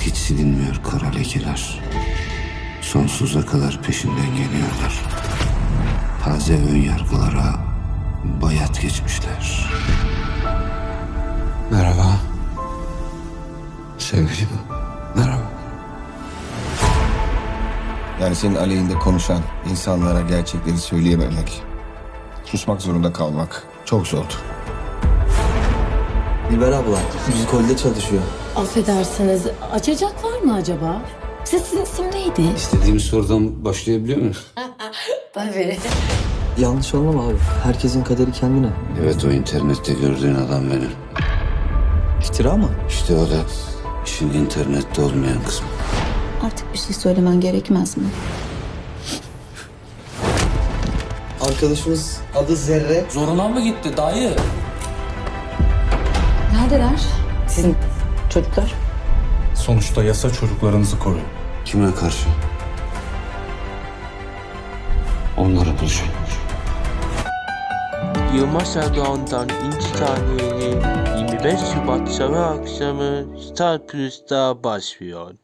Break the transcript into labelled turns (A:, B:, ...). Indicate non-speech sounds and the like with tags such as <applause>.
A: silinmiyor kara lekeler. Sonsuza kadar peşinden geliyorlar. Taze ön yargılara bayat geçmişler. Merhaba. Sevgilim. Merhaba.
B: Yani senin aleyhinde konuşan insanlara gerçekleri söyleyememek, susmak zorunda kalmak çok zordu.
C: Dilber abla müzikolde çalışıyor.
D: Affedersiniz, açacak var mı acaba? Sizin isim neydi?
A: İstediğimiz sorudan başlayabiliyor muyuz? <laughs>
D: Tabii.
C: Yanlış anlama abi. Herkesin kaderi kendine.
A: Evet o internette gördüğün adam benim.
C: İftira mı?
A: İşte o da işin internette olmayan kısmı.
E: Artık bir şey söylemen gerekmez mi?
C: Arkadaşımız adı Zerre.
F: Zoruna mı gitti dayı?
E: Neredeler? Sizin çocuklar?
G: Sonuçta yasa çocuklarınızı koruyor.
A: Kime karşı? Onları bulacağım.
H: Yılmaz Erdoğan'dan İntikamı 25 Şubat Salı akşamı Star Plus'ta başlıyor.